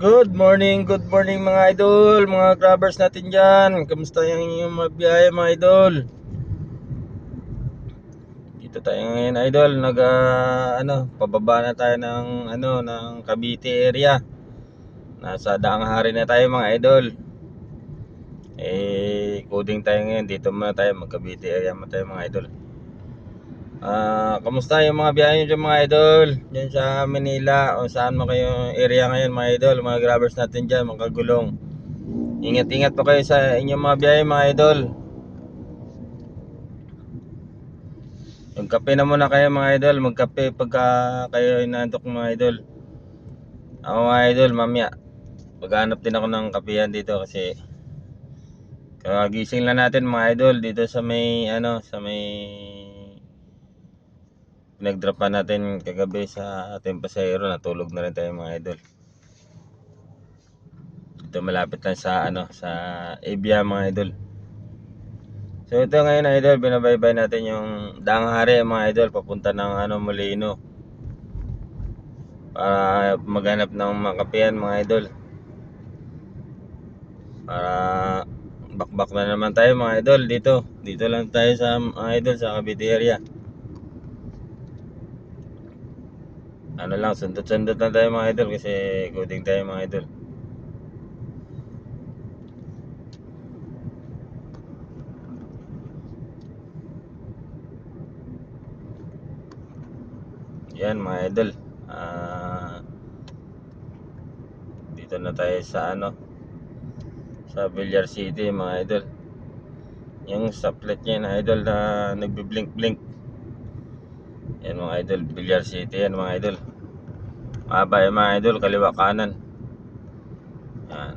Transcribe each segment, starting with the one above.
Good morning, good morning mga idol, mga grabbers natin dyan. Kamusta yung inyong mga biyahe mga idol? Dito tayo ngayon idol, nag ah, ano, pababa na tayo ng ano ng Cavite area. Nasa Daang Hari na tayo mga idol. Eh, coding tayo ngayon. Dito muna tayo, mag Cavite area muna tayo mga idol. Ah, kamusta yung mga biyahe nyo dyan mga idol? Diyan sa Manila o saan mo kayo area ngayon mga idol, mga grabbers natin dyan, mga kagulong. Ingat-ingat po kayo sa inyong mga biyahe mga idol. Magkape na muna kayo mga idol, magkape pagka kayo inantok mga idol. Ako mga idol, mamaya, maghanap din ako ng kapehan dito kasi kagising lang natin mga idol dito sa may ano, sa may pinag-drop pa natin kagabi sa ating pasahero. Natulog na rin tayo mga idol. Ito malapit lang sa ano sa Evia mga idol. So ito ngayon idol binabaybay natin yung Danghari mga idol papunta ng ano Molino. Para maghanap ng makapian mga idol. Para bakbak na naman tayo mga idol dito. Dito lang tayo sa mga idol sa Cavite area ano lang, sundot-sundot na tayo mga idol kasi coding tayo mga idol. Yan mga idol. Ah dito na tayo sa ano sa Villar City mga idol. Yung saplet niya na idol na nagbi-blink-blink. Yan mga idol, Villar City yan mga idol. Mahaba yung mga idol, kaliwa kanan. Yan.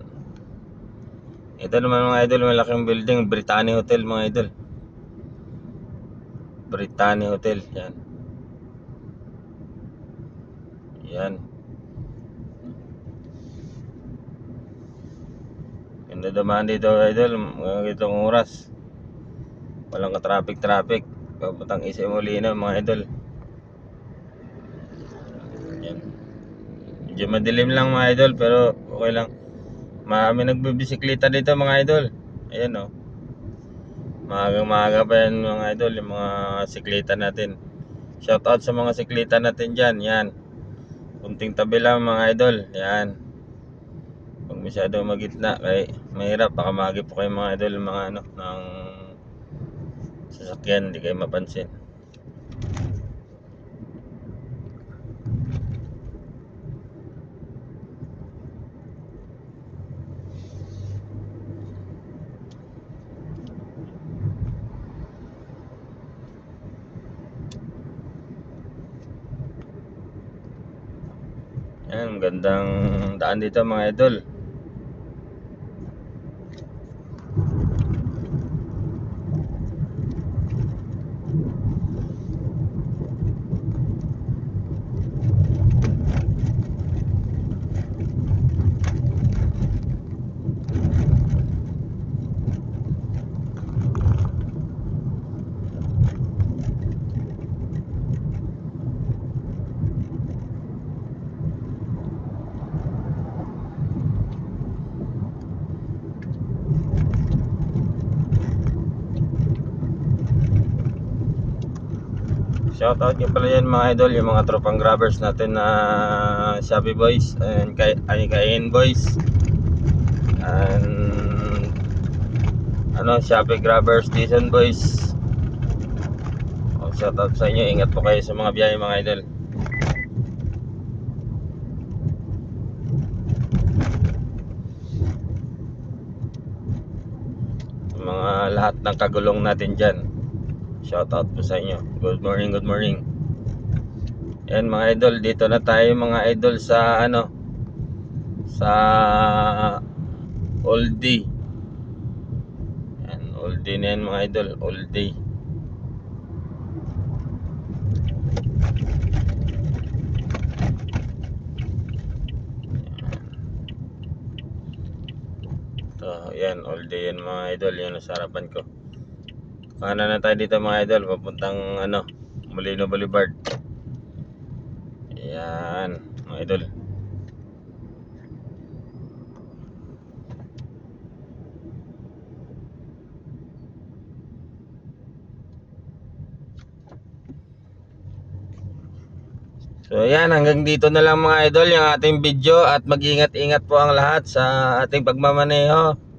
Ito naman mga idol, malaking building, Brittany Hotel mga idol. Brittany Hotel, yan. Yan. Ganda dumaan dito idol, mga itong oras. Walang ka-traffic-traffic. Papuntang Isa Molina mga idol. Yan. Medyo madilim lang mga idol pero okay lang. Marami nagbibisikleta dito mga idol. Ayan oh. Maagang maaga pa yan mga idol, yung mga sikleta natin. Shout out sa mga sikleta natin dyan. Yan. Kunting tabi lang mga idol. Yan. Huwag masyado magitna. Kaya mahirap. Baka magi po kayo mga idol mga ano, ng sasakyan. Hindi kayo mapansin. Yan, gandang daan dito mga idol. Shoutout nyo pala yan mga idol, yung mga tropang grabbers natin na Shabby Boys and kay, ay Kain Boys. And ano, Shabby Grabbers, Decent Boys. Oh, shoutout sa inyo, ingat po kayo sa mga biyahe mga idol. Mga lahat ng kagulong natin dyan. Shout out po sa inyo. Good morning, good morning. Yan mga idol, dito na tayo mga idol sa ano sa Oldie. Yan, Oldie na yan mga idol, Oldie. So, yan, Oldie yan mga idol, yan sa harapan ko. Kanan na tayo dito mga idol, papuntang ano, Molino Boulevard. Ayan, mga idol. So ayan, hanggang dito na lang mga idol yung ating video at mag-ingat-ingat po ang lahat sa ating pagmamaneho.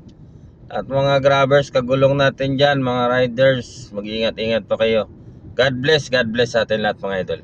At mga grabbers, kagulong natin dyan, mga riders, mag-ingat-ingat po kayo. God bless, God bless sa atin lahat mga idol.